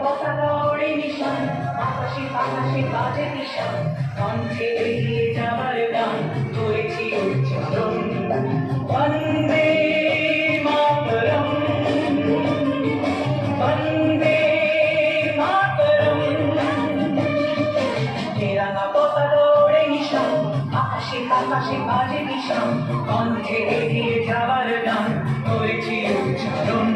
পতাকা ওড়ে মিশন আকাশে বাতাসে বাজে মিশন। কণ্ঠে এগিয়ে যাবার গান করেছি উচ্চারণ। বন্দে মাতরম। বন্দে মাতরম। তেরাঙ্গা পতাকা ওড়ে মিশন আকাশে বাতাসে বাজে মিশন। কণ্ঠে এগিয়ে যাবার গান করেছি উচ্চারণ।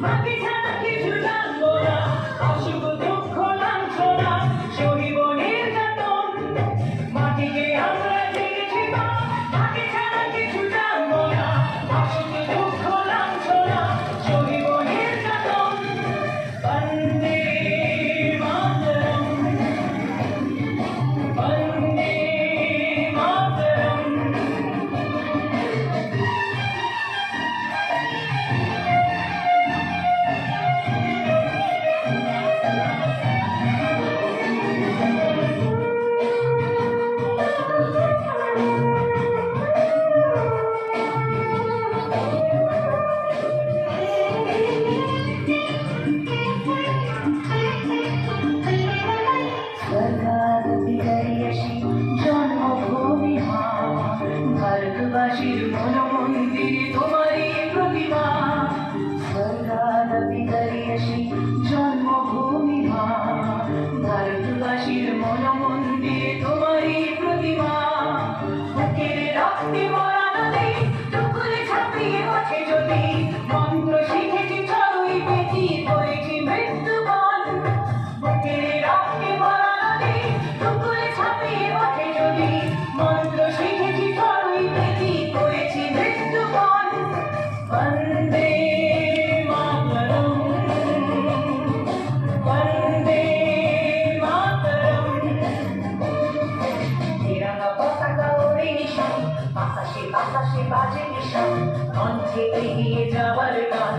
Happy time. জন্মভূমি মা ভারতবাসীর মন মন্দির আকাশে বাতাসে বাজে নিশা এগিয়ে যাবার গান